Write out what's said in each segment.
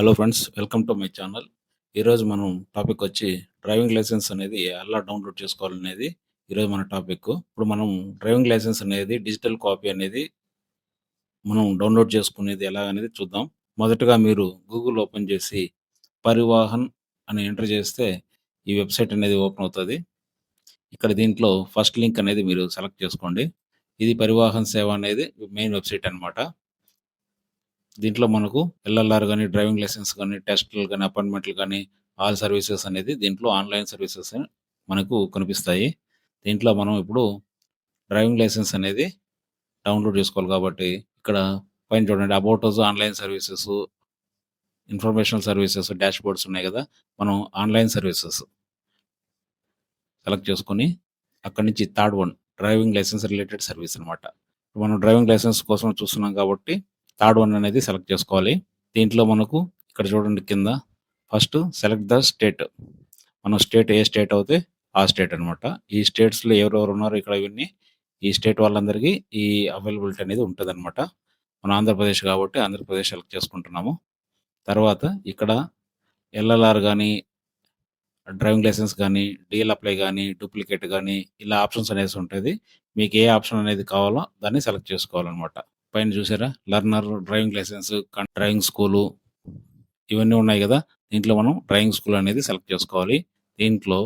Hello friends welcome to my channel ఈరోజు మనం topic వచ్చి డ్రైవింగ్ లైసెన్స్ అనేది ఎలా డౌన్లోడ్ చేసుకోవాలనేది ఈరోజు మన టాపిక్ ఇప్పుడు మనం డ్రైవింగ్ లైసెన్స్ అనేది డిజిటల్ కాపీ అనేది మనం డౌన్లోడ్ చేసుకునేది ఎలా అనేది చూద్దాం. మొదటగా మీరు గూగుల్ ఓపెన్ చేసి పరివాహన్ అని ఎంటర్ చేస్తే ఈ వెబ్సైట్ అనేది ఓపెన్ అవుతుంది. ఇక్కడ దీంట్లో ఫస్ట్ లింక్ అనేది మీరు సెలెక్ట్ చేసుకోండి. ఇది పరివాహన్ సేవ అనేది మెయిన్ వెబ్సైట్ అన్నమాట. దీంట్లో మనకు ఎల్ఎల్ఆర్ కానీ డ్రైవింగ్ లైసెన్స్ కానీ టెస్టులు కానీ అపాయింట్మెంట్లు కానీ ఆల్ సర్వీసెస్ అనేది దీంట్లో ఆన్లైన్ సర్వీసెస్ మనకు కనిపిస్తాయి. దీంట్లో మనం ఇప్పుడు డ్రైవింగ్ లైసెన్స్ అనేది డౌన్లోడ్ చేసుకోవాలి కాబట్టి ఇక్కడ పైన చూడండి about online services informational services dashboards ఉన్నాయి కదా మనం ఆన్లైన్ సర్వీసెస్ సెలెక్ట్ చేసుకొని అక్కడి నుంచి third one driving licence related service అనమాట మనం డ్రైవింగ్ లైసెన్స్ కోసం చూస్తున్నాం కాబట్టి థర్డ్ వన్ అనేది సెలెక్ట్ చేసుకోవాలి. దీంట్లో మనకు ఇక్కడ చూడండి కింద ఫస్ట్ సెలెక్ట్ ద స్టేట్. మన స్టేట్ ఏ స్టేట్ అవుతే ఆ స్టేట్ అనమాట ఈ స్టేట్స్లో ఎవరెవరు ఉన్నారో ఇక్కడ ఇవన్నీ ఈ స్టేట్ వాళ్ళందరికీ ఈ అవైలబిలిటీ అనేది ఉంటుంది అనమాట మన ఆంధ్రప్రదేశ్ కాబట్టి ఆంధ్రప్రదేశ్ సెలెక్ట్ చేసుకుంటున్నాము. తర్వాత ఇక్కడ ఎల్ఎల్ఆర్ కానీ డ్రైవింగ్ లైసెన్స్ కానీ డీల్ అప్లై కానీ డూప్లికేట్ కానీ ఇలా ఆప్షన్స్ అనేసి ఉంటుంది. మీకు ఏ ఆప్షన్ అనేది కావాలో దాన్ని సెలెక్ట్ చేసుకోవాలన్నమాట. పైన చూసారా? Learner driving licence driving school ఇవన్నీ ఉన్నాయి కదా? దీంట్లో మనం డ్రైవింగ్ స్కూల్ అనేది సెలెక్ట్ చేసుకోవాలి. దీంట్లో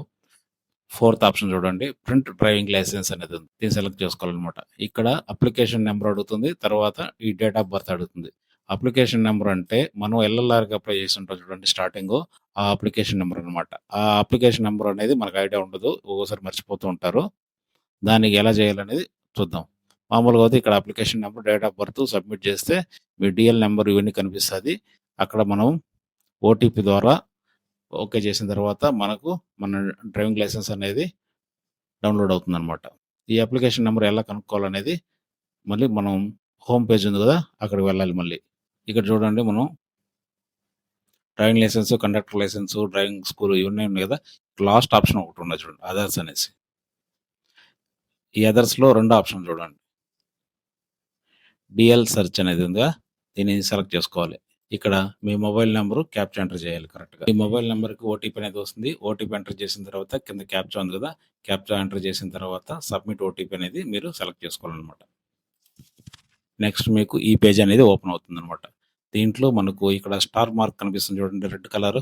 ఫోర్త్ ఆప్షన్ చూడండి. ప్రింట్ డ్రైవింగ్ లైసెన్స్ అనేది ఉంది. దీన్ని సెలెక్ట్ చేసుకోవాలన్నమాట. ఇక్కడ అప్లికేషన్ నెంబర్ అడుగుతుంది. తర్వాత ఈ డేట్ ఆఫ్ బర్త్ అడుగుతుంది. అప్లికేషన్ నెంబర్ అంటే మనం ఎల్ఎల్ఆర్కి అప్లై చేసి ఉంటాం చూడండి స్టార్టింగ్. ఆ అప్లికేషన్ నెంబర్ అనమాట ఆ అప్లికేషన్ నెంబర్ అనేది మనకు ఐడియా ఉండదు. ఒక్కోసారి మర్చిపోతూ ఉంటారు. దానికి ఎలా చేయాలనేది చూద్దాం. మామూలుగా అయితే ఇక్కడ application number date of birth submit చేస్తే మీ డిఎల్ నెంబర్ ఇవన్నీ కనిపిస్తుంది. అక్కడ మనం ఓటీపీ ద్వారా ఓకే చేసిన తర్వాత మనకు మన డ్రైవింగ్ లైసెన్స్ అనేది డౌన్లోడ్ అవుతుంది అనమాట ఈ అప్లికేషన్ నెంబర్ ఎలా కనుక్కోవాలనేది మళ్ళీ మనం హోమ్ పేజ్ ఉంది కదా అక్కడికి వెళ్ళాలి మళ్ళీ. ఇక్కడ చూడండి మనం driving licence conductor licence driving school ఇవన్నీ ఉన్నాయి కదా లాస్ట్ ఆప్షన్ ఒకటి ఉన్నది చూడండి అదర్స్ అనేసి. ఈ అదర్స్లో రెండో ఆప్షన్ చూడండి. డిఎల్ సెర్చ్ అనేది ఉందిగా దీనిని సెలెక్ట్ చేసుకోవాలి. ఇక్కడ మీ మొబైల్ నెంబరు క్యాప్చా ఎంటర్ చేయాలి కరెక్ట్గా ఈ మొబైల్ నెంబర్కి ఓటీపీ అనేది వస్తుంది. ఓటీపీ ఎంటర్ చేసిన తర్వాత కింద క్యాప్చా ఉంది కదా క్యాప్చా ఎంటర్ చేసిన తర్వాత సబ్మిట్ ఓటీపీ అనేది మీరు సెలెక్ట్ చేసుకోవాలన్నమాట. నెక్స్ట్ మీకు ఈ పేజ్ అనేది ఓపెన్ అవుతుంది అనమాట దీంట్లో మనకు ఇక్కడ స్టార్ మార్క్ కనిపిస్తుంది చూడండి రెడ్ కలర్.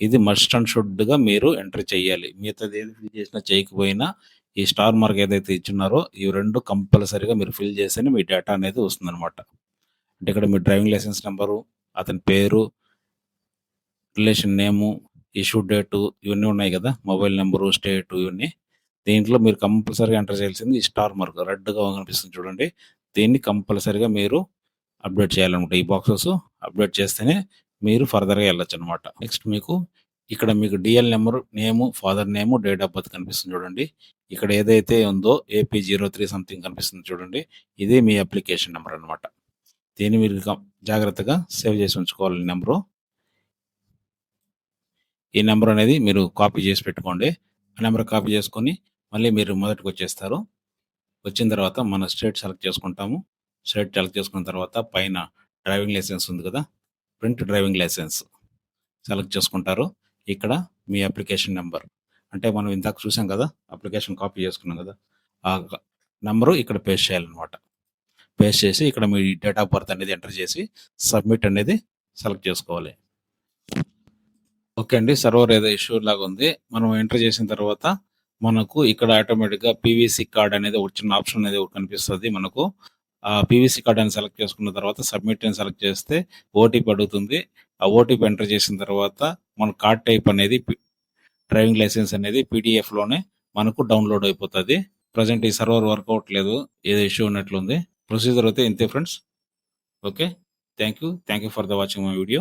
ఇది మస్ట్ అండ్ షుడ్గా మీరు ఎంటర్ చేయాలి. మిగతాది ఏది ఫిల్ చేసినా చేయకపోయినా ఈ స్టార్ మార్క్ ఏదైతే ఇచ్చున్నారో ఈ రెండు కంపల్సరీగా మీరు ఫిల్ చేస్తేనే మీ డేటా అనేది వస్తుందన్నమాట. అంటే ఇక్కడ మీ డ్రైవింగ్ లైసెన్స్ నెంబరు అతని పేరు రిలేషన్ నేము ఇష్యూ డేటు ఇవన్నీ ఉన్నాయి కదా? మొబైల్ నెంబరు స్టేటు ఇవన్నీ. దీంట్లో మీరు కంపల్సరీగా ఎంటర్ చేయాల్సింది ఈ స్టార్ మార్క్. రెడ్గా కనిపిస్తుంది చూడండి. దీన్ని కంపల్సరీగా మీరు అప్డేట్ చేయాలన్నమాట ఈ బాక్సెస్ అప్డేట్ చేస్తేనే మీరు ఫర్దర్గా వెళ్ళొచ్చు అనమాట నెక్స్ట్ మీకు ఇక్కడ మీకు DL number name father name date of birth కనిపిస్తుంది చూడండి. ఇక్కడ ఏదైతే ఉందో ఏపీ జీరో త్రీ సంథింగ్ కనిపిస్తుంది చూడండి. ఇదే మీ అప్లికేషన్ నెంబర్ అనమాట దీన్ని మీరు జాగ్రత్తగా సేవ్ చేసి ఉంచుకోవాలి నెంబరు. ఈ నెంబర్ అనేది మీరు కాపీ చేసి పెట్టుకోండి. ఆ నెంబర్ కాపీ చేసుకొని మళ్ళీ మీరు మొదటికి వచ్చేస్తారు. వచ్చిన తర్వాత మన స్టేట్ సెలెక్ట్ చేసుకుంటాము. స్టేట్ సెలెక్ట్ చేసుకున్న తర్వాత పైన డ్రైవింగ్ లైసెన్స్ ఉంది కదా. ప్రింట్ డ్రైవింగ్ లైసెన్స్ సెలెక్ట్ చేసుకుంటారు. ఇక్కడ మీ అప్లికేషన్ నెంబర్. అంటే మనం ఇందాక చూసాం కదా అప్లికేషన్ కాపీ చేసుకున్నాం కదా ఆ నెంబరు ఇక్కడ పేస్ట్ చేయాలన్నమాట. పేస్ట్ చేసి ఇక్కడ మీ డేట్ ఆఫ్ బర్త్ అనేది ఎంటర్ చేసి సబ్మిట్ అనేది సెలెక్ట్ చేసుకోవాలి. ఓకే అండి సర్వర్ ఏదో ఇష్యూ లాగా ఉంది. మనం ఎంటర్ చేసిన తర్వాత మనకు ఇక్కడ ఆటోమేటిక్గా పీవీసీ కార్డ్ అనేది ఒక చిన్న ఆప్షన్ అనేది కనిపిస్తుంది మనకు. ఆ పీవీసీ కార్డ్ అని సెలెక్ట్ చేసుకున్న తర్వాత సబ్మిట్ అని సెలెక్ట్ చేస్తే ఓటీపీ అడుగుతుంది. ఆ ఓటీపీ ఎంటర్ చేసిన తర్వాత మన కార్డ్ టైప్ అనేది డ్రైవింగ్ లైసెన్స్ అనేది పీడిఎఫ్లోనే మనకు డౌన్లోడ్ అయిపోతుంది. ప్రజెంట్ ఈ సర్వర్ వర్క్ అవ్వట్లేదు ఏదో ఇష్యూ ఉన్నట్లుంది. ప్రొసీజర్ అయితే ఇంతే friends okay thank you thank you for the watching my video